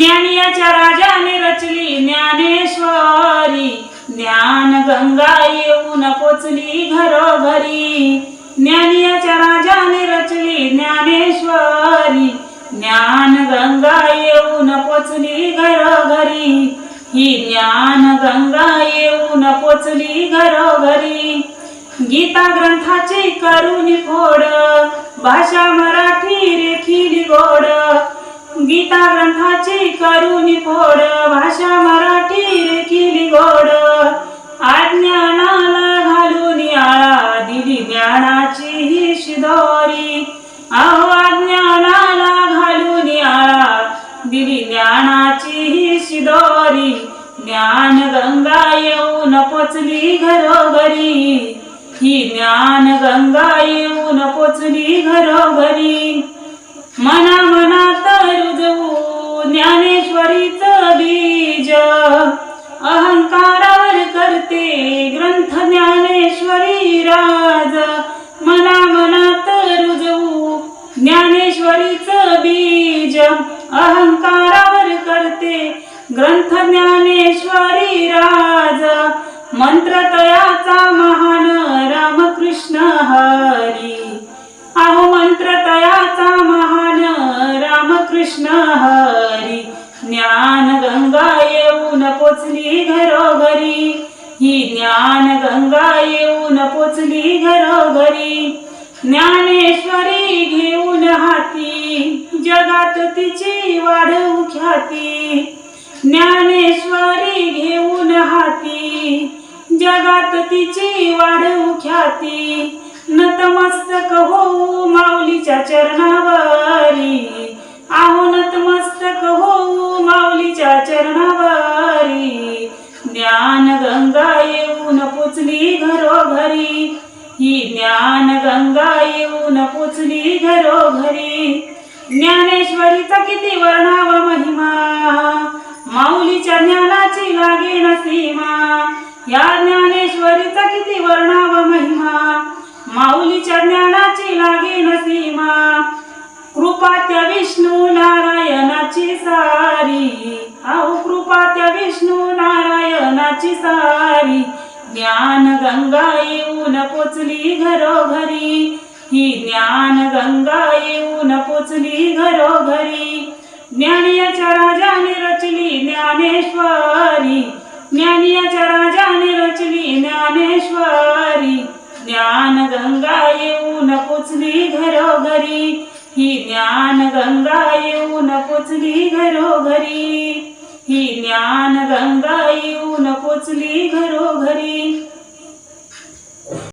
ज्ञानियाच्या राजाने रचली ज्ञानेश्वरी. ज्ञान गंगा येऊन पोचली घरोघरी. ज्ञानियाच्या राजाने रचली ज्ञानेश्वरी. ज्ञान गंगा येऊन पोचली घरोघरी. ही ज्ञान गंगा येऊन पोचली घरोघरी. गीता ग्रंथाची करून फोड भाषा मराठी रेखिली गोड गीता ग्रंथाची करुणी फोड भाषा मराठी केली गोड. आज्ञानाला घालून आळा दिली ज्ञानाची ही शिदोरी. अहो अज्ञानाला घालून आळा दिली ज्ञानाची ही शिदोरी. ज्ञान गंगा येऊन पोचली घरोघरी. ही ज्ञान गंगा येऊन पोचली घरोघरी. मना अहंकारावर करते ग्रंथ ज्ञानेश्वरी राज. मना मनात रुजवू ज्ञानेश्वरीच बीज. अहंकारावर करते ग्रंथ ज्ञानेश्वरी राज. मंत्र तयाचा महान रामकृष्ण हरी. अहो मंत्र तयाचा महान रामकृष्ण हरी. ज्ञान गंगा ज्ञान गंगा येऊन पोचली घरोघरी. ज्ञानेश्वरी घेऊन हाती जगात तिची वाढवू ख्याती ज्ञानेश्वरी घेऊन हाती जगात तिची वाढवू ख्याती नतमस्तक होऊ माऊलीच्या चरणावरी आहो नतमस्तक होऊ ज्ञान गंगा येऊन पोचली घरोघरी. ज्ञानेश्वरीचा किती वर्णावा महिमा. माऊलीच्या ज्ञानाची लागे सीमा. या ज्ञानेश्वरीचा किती वर्णावा महिमा. माऊलीच्या ज्ञानाची लागे सीमा. कृपा त्या विष्णू नारायणाची सारी. आऊ कृपा त्या विष्णू नारायणाची सारी. ज्ञान गंगा येऊन पोचली घरोघरी. ही ज्ञान गंगा येऊन पोचली घरोघरी. ज्ञानियाच्या राजाने रचली ज्ञानेश्वरी. ज्ञानियाच्या राजाने रचली ज्ञानेश्वरी. ज्ञान गंगा येऊन पोचली घरोघरी. ही ज्ञान गंगा येऊन पोचली घरोघरी. ही ज्ञान गंगा येऊन पोचली घरोघरी.